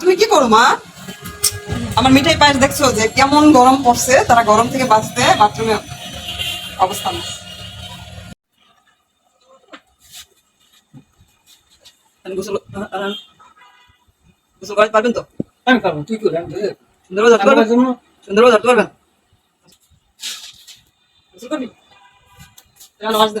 তুমি কি করো মা? আমার মিঠাই পায়েস দেখছ যে কেমন গরম পড়ছে তারা গরম থেকে বাঁচতে বাথরুমে অবস্থান গোসল আহ, আহ, গোসল করাতে পারবেন তো? আমি পারব তুই করে আমি ধরে সুন্দরভাবে পারবেন? গোসল করবি? দে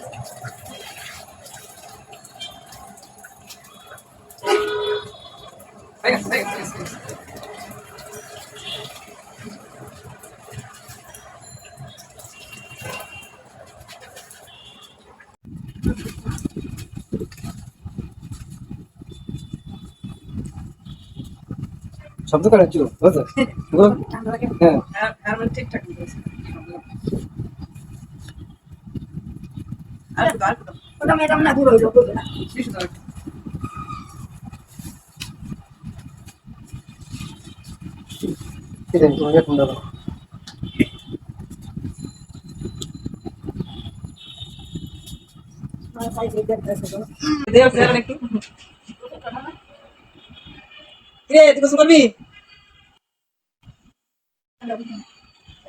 শব্দ করে চুপ বুঝছ হ্যাঁ। ঠিকঠাক আরে বার ওটা ম্যাডাম দেখ কিরে, তুই গোসল করবি?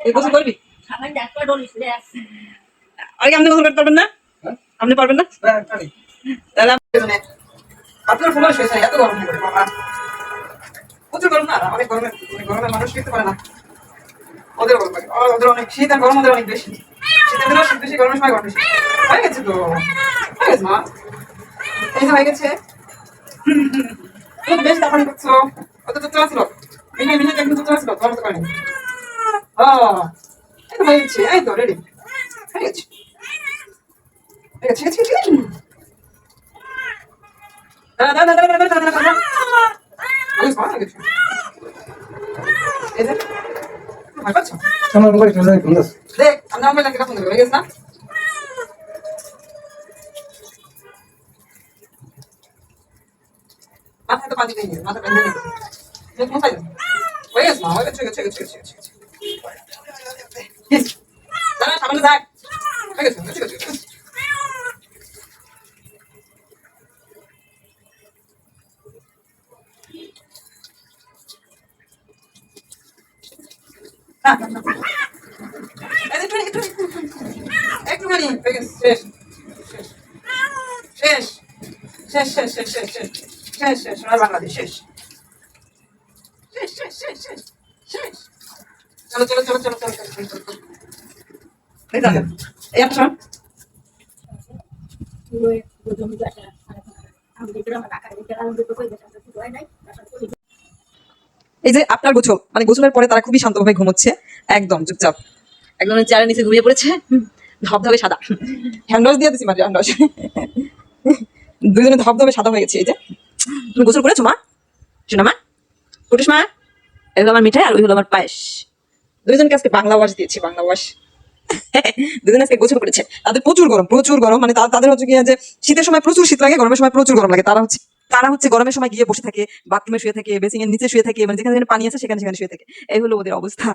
তুই রে আপনি গোসল করতে পারবেন না? আপনি পারবেন না? তাহলে আপনার ফোন শেষ হয়, এত গরম গরম না, অনেক গরমে অনেক গরমে মানুষ টিকতে পারে না। ওদের। ওদের অনেক শীত আর গরম ওদের অনেক বেশি। শীতের দিনেও বেশি, গরমের সময় গরম। হয়ে গেছে তো। হয়ে গেছে মা। এই যে হয়ে গেছে। বেশ তারপরে করছ অত তো চলাছিল মিনে মিনে দেখুন তো চলাছিল ধরো তো পারেনি হ্যাঁ হয়ে গেছে এই তো রেডি হয়ে গেছে দেখ আমরা মোবাইল একটা কথা বলে গেছ না একটা পানি নিয়ে মাথা পানি নিয়ে কোথায় হয়ে গেছে মা হয়ে গেছে গেছে গেছে গেছে গেছে দাঁড়া সামনে দেখ হয়ে গেছে গেছে গেছে একটুখানি শেষ শেষ শেষ শেষ শেষ শেষ শেষ শেষ শেষ বাংলাদেশ, শেষ। শেষ শেষ শেষ শেষ চলো চলো চলো চলো চলো এই যে আপনার গোছল মানে গোছলের পরে তারা খুবই শান্তভাবে ঘুমোচ্ছে। একদম, চুপচাপ। একদম চেয়ারের নিচে ঘুমিয়ে পড়েছে। ধবধবে সাদা। হ্যান্ডওয়াশ দিয়ে দিচ্ছি মানে হ্যান্ডওয়াশ। দুজনে ধবধবে সাদা হয়ে গেছে, এই যে। তুমি গোসল করেছ, মা? শোনা, মা। কুটুস মা। আমার মিঠাই আর ওই হলো আমার পায়েস। দুইজনকে আজকে বাংলা ওয়াশ দিয়েছি, বাংলা ওয়াশ দুজন আজকে গোসল করেছে। তাদের প্রচুর গরম প্রচুর গরম। মানে তাদের হচ্ছে কি যে শীতের সময় প্রচুর শীত লাগে, গরমের সময় প্রচুর গরম লাগে। তারা হচ্ছে তারা হচ্ছে গরমের সময় গিয়ে বসে থাকে বাথরুমে শুয়ে থাকে বেসিং এর নিচে শুয়ে থাকে মানে যেখানে যেখানে পানি আছে সেখানে সেখানে শুয়ে থাকে। এই হলো ওদের অবস্থা।